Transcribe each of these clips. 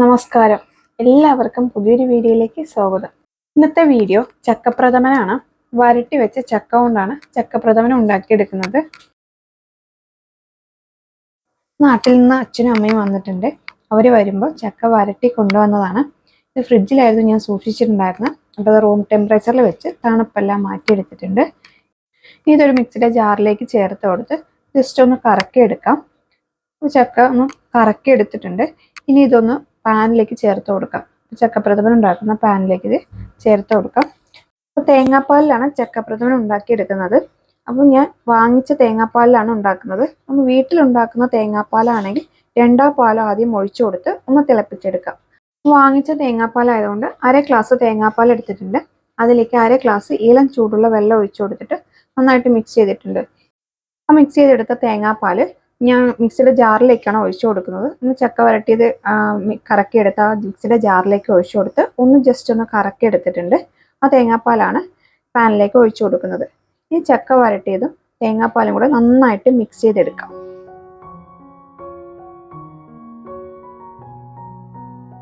നമസ്കാരം. എല്ലാവർക്കും പുതിയൊരു വീഡിയോയിലേക്ക് സ്വാഗതം. ഇന്നത്തെ വീഡിയോ ചക്കപ്രഥമനാണ്. വരട്ടി വെച്ച ചക്ക കൊണ്ടാണ് ചക്കപ്രഥമൻ ഉണ്ടാക്കിയെടുക്കുന്നത്. നാട്ടിൽ നിന്ന് അച്ഛനും അമ്മയും വന്നിട്ടുണ്ട്. അവർ വരുമ്പോൾ ചക്ക വരട്ടി കൊണ്ടുവന്നതാണ്. ഇത് ഫ്രിഡ്ജിലായിരുന്നു ഞാൻ സൂക്ഷിച്ചിട്ടുണ്ടായിരുന്നത് അപ്പോൾ അത് റൂം ടെമ്പറേച്ചറിൽ വെച്ച് തണുപ്പെല്ലാം മാറ്റിയെടുത്തിട്ടുണ്ട്. ഇതൊരു മിക്സിയുടെ ജാറിലേക്ക് ചേർത്ത് കൊടുത്ത് ജസ്റ്റ് ഒന്ന് കറക്കിയെടുക്കാം. ചക്ക ഒന്ന് കറക്കിയെടുത്തിട്ടുണ്ട്. ഇനി ഇതൊന്ന് പാനിലേക്ക് ചേർത്ത് കൊടുക്കാം. ചക്കപ്രഥമൻ ഉണ്ടാക്കുന്ന പാനിലേക്ക് ഇത് ചേർത്ത് കൊടുക്കാം. അപ്പോൾ തേങ്ങാപ്പാലിലാണ് ചക്കപ്രഥമൻ ഉണ്ടാക്കിയെടുക്കുന്നത്. അപ്പോൾ ഞാൻ വാങ്ങിച്ച തേങ്ങാപ്പാലിലാണ് ഉണ്ടാക്കുന്നത്. നമ്മൾ വീട്ടിലുണ്ടാക്കുന്ന തേങ്ങാപ്പാലാണെങ്കിൽ രണ്ടാം പാലോ ആദ്യം ഒഴിച്ചു കൊടുത്ത് ഒന്ന് തിളപ്പിച്ചെടുക്കാം. വാങ്ങിച്ച തേങ്ങാപ്പാലായതുകൊണ്ട് അര ഗ്ലാസ് തേങ്ങാപ്പാൽ എടുത്തിട്ടുണ്ട്. അതിലേക്ക് അര ഗ്ലാസ് ഈളം ചൂടുള്ള വെള്ളം ഒഴിച്ചു കൊടുത്തിട്ട് നന്നായിട്ട് മിക്സ് ചെയ്തിട്ടുണ്ട്. ആ മിക്സ് ചെയ്തെടുത്ത തേങ്ങാപ്പാൽ ഞാൻ മിക്സിയുടെ ജാറിലേക്കാണ് ഒഴിച്ചു കൊടുക്കുന്നത്. ഒന്ന് ചക്ക വരട്ടിയത് കറക്കിയെടുത്ത് ആ മിക്സിയുടെ ജാറിലേക്ക് ഒഴിച്ചു കൊടുത്ത് ഒന്ന് ജസ്റ്റ് ഒന്ന് കറക്കിയെടുത്തിട്ടുണ്ട്. ആ തേങ്ങാപ്പാലാണ് പാനിലേക്ക് ഒഴിച്ചു കൊടുക്കുന്നത്. ഈ ചക്ക വരട്ടിയതും തേങ്ങാപ്പാലും കൂടെ നന്നായിട്ട് മിക്സ് ചെയ്തെടുക്കാം.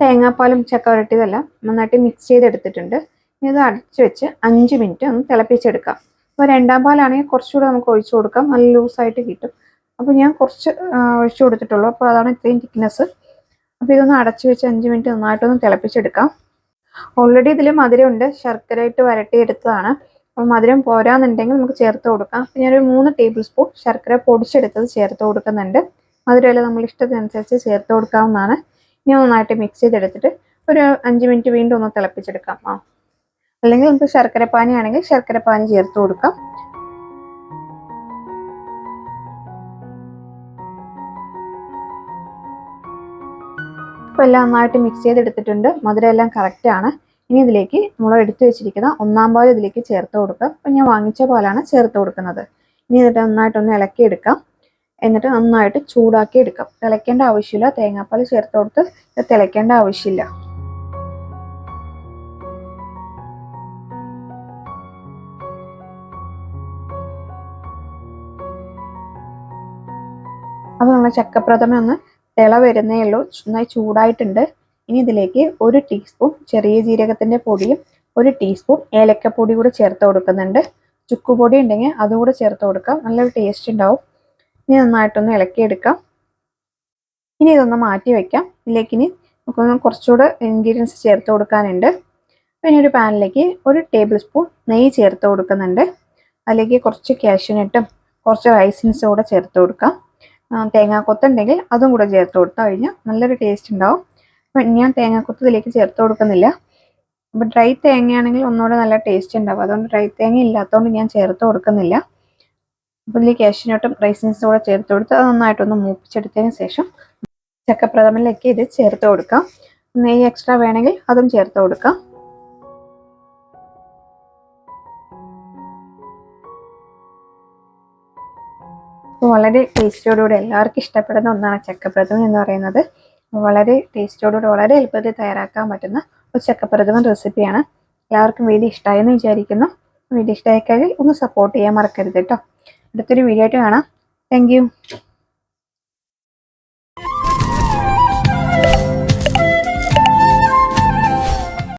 തേങ്ങാപ്പാലും ചക്ക വരട്ടിയതെല്ലാം നന്നായിട്ട് മിക്സ് ചെയ്തെടുത്തിട്ടുണ്ട്. ഇത് അടച്ചു വെച്ച് അഞ്ച് മിനിറ്റ് ഒന്ന് തിളപ്പിച്ചെടുക്കാം. അപ്പോൾ രണ്ടാം പാലാണെങ്കിൽ കുറച്ചുകൂടെ നമുക്ക് ഒഴിച്ചു കൊടുക്കാം. നല്ല ലൂസായിട്ട് കിട്ടും. അപ്പോൾ ഞാൻ കുറച്ച് ഒഴിച്ചു കൊടുത്തിട്ടുള്ളൂ. അപ്പോൾ അതാണ് ഇത്രയും തിക്നെസ് അപ്പോൾ ഇതൊന്ന് അടച്ചു വെച്ച് അഞ്ച് മിനിറ്റ് നന്നായിട്ടൊന്ന് തിളപ്പിച്ചെടുക്കാം. ഓൾറെഡി ഇതിൽ മധുരമുണ്ട്. ശർക്കരയിട്ട് വരട്ടിയെടുത്തതാണ്. അപ്പോൾ മധുരം പോരാന്നുണ്ടെങ്കിൽ നമുക്ക് ചേർത്ത് കൊടുക്കാം. അപ്പോൾ ഞാനൊരു മൂന്ന് ടേബിൾ സ്പൂൺ ശർക്കര പൊടിച്ചെടുത്തത് ചേർത്ത് കൊടുക്കുന്നുണ്ട്. മധുരമെല്ലാം നമ്മൾ ഇഷ്ടത്തിനനുസരിച്ച് ചേർത്ത് കൊടുക്കാവുന്നതാണ്. ഇനി നന്നായിട്ട് മിക്സ് ചെയ്തെടുത്തിട്ട് ഒരു അഞ്ച് മിനിറ്റ് വീണ്ടും ഒന്ന് തിളപ്പിച്ചെടുക്കാം. ആ. അല്ലെങ്കിൽ നമുക്ക് ശർക്കര പാനി ആണെങ്കിൽ ശർക്കര പാനി ചേർത്ത് കൊടുക്കാം. ഇപ്പോൾ എല്ലാം നന്നായിട്ട് മിക്സ് ചെയ്തെടുത്തിട്ടുണ്ട്. മധുരം എല്ലാം കറക്റ്റാണ് ഇനി ഇതിലേക്ക് നമ്മൾ എടുത്തു വെച്ചിരിക്കുന്ന ഒന്നാം പാൽ ഇതിലേക്ക് ചേർത്ത് കൊടുക്കുക. അപ്പം ഞാൻ വാങ്ങിച്ച പാലാണ് ചേർത്ത് കൊടുക്കുന്നത്. ഇനി എന്നിട്ട് നന്നായിട്ടൊന്ന് ഇളക്കിയെടുക്കാം. എന്നിട്ട് നന്നായിട്ട് ചൂടാക്കി എടുക്കാം. തിളയ്ക്കേണ്ട ആവശ്യമില്ല. തേങ്ങാപ്പാൽ ചേർത്ത് കൊടുത്ത് തിളയ്ക്കേണ്ട ആവശ്യമില്ല. അപ്പോൾ നമ്മൾ ചക്കപ്രഥമ ഒന്ന് തിള വരുന്നേ ഉള്ളൂ. നന്നായി ചൂടായിട്ടുണ്ട്. ഇനി ഇതിലേക്ക് ഒരു ടീസ്പൂൺ ചെറിയ ജീരകത്തിന്റെ പൊടിയും ഒരു ടീസ്പൂൺ ഏലക്കപ്പൊടി കൂടി ചേർത്ത് കൊടുക്കുന്നുണ്ട്. ചുക്കുപൊടി ഉണ്ടെങ്കിൽ അതുകൂടെ ചേർത്ത് കൊടുക്കാം. നല്ലൊരു ടേസ്റ്റ് ഉണ്ടാവും. ഇനി നന്നായിട്ടൊന്ന് ഇളക്കിയെടുക്കാം. ഇനി ഇതൊന്ന് മാറ്റി വയ്ക്കാം ഇതിലേക്ക് ഇനി നമുക്കൊന്ന് കുറച്ചുകൂടെ ഇൻഗ്രീഡിയൻസ് ചേർത്ത് കൊടുക്കാനുണ്ട്. പിന്നെ ഒരു പാനിലേക്ക് ഒരു ടേബിൾ സ്പൂൺ നെയ്യ് ചേർത്ത് കൊടുക്കുന്നുണ്ട്. അതിലേക്ക് കുറച്ച് കാഷ്യൂനട്ടും കുറച്ച് റൈസിൻസും കൂടെ ചേർത്ത് കൊടുക്കാം. തേങ്ങാക്കൊത്തുണ്ടെങ്കിൽ അതും കൂടെ ചേർത്ത് കൊടുത്താൽ കഴിഞ്ഞാൽ നല്ലൊരു ടേസ്റ്റ് ഉണ്ടാവും. അപ്പം ഞാൻ തേങ്ങാക്കൊത്ത് ഇതിലേക്ക് ചേർത്ത് കൊടുക്കുന്നില്ല. അപ്പം ഡ്രൈ തേങ്ങയാണെങ്കിൽ ഒന്നുകൂടെ നല്ല ടേസ്റ്റ് ഉണ്ടാവും. അതുകൊണ്ട് ഡ്രൈ തേങ്ങ ഇല്ലാത്തതുകൊണ്ട് ഞാൻ ചേർത്ത് കൊടുക്കുന്നില്ല. അപ്പോൾ ഇതിൽ ക്യാഷിനോട്ടും റൈസിൻസും കൂടെ ചേർത്ത് കൊടുത്ത് അത് നന്നായിട്ടൊന്ന് മൂപ്പിച്ചെടുത്തതിന് ശേഷം ചക്കപ്രഥമനിലേക്ക് ഇത് ചേർത്ത് കൊടുക്കാം. നെയ്യ് എക്സ്ട്രാ വേണമെങ്കിൽ അതും ചേർത്ത് കൊടുക്കാം. വളരെ ടേസ്റ്റോടുകൂടി എല്ലാവർക്കും ഇഷ്ടപ്പെടുന്ന ഒന്നാണ് ചക്കപ്രഥമൻ എന്ന് പറയുന്നത്. വളരെ ടേസ്റ്റോടുകൂടി വളരെ എളുപ്പത്തിൽ തയ്യാറാക്കാൻ പറ്റുന്ന ഒരു ചക്കപ്രഥമൻ റെസിപ്പിയാണ്. എല്ലാവർക്കും വീഡിയോ ഇഷ്ടമായെന്ന് വിചാരിക്കുന്നു. വീഡിയോ ഇഷ്ടമായി ഒന്ന് സപ്പോർട്ട് ചെയ്യാൻ മറക്കരുത് കേട്ടോ. അടുത്തൊരു വീഡിയോ ആയിട്ട് കാണാം. താങ്ക്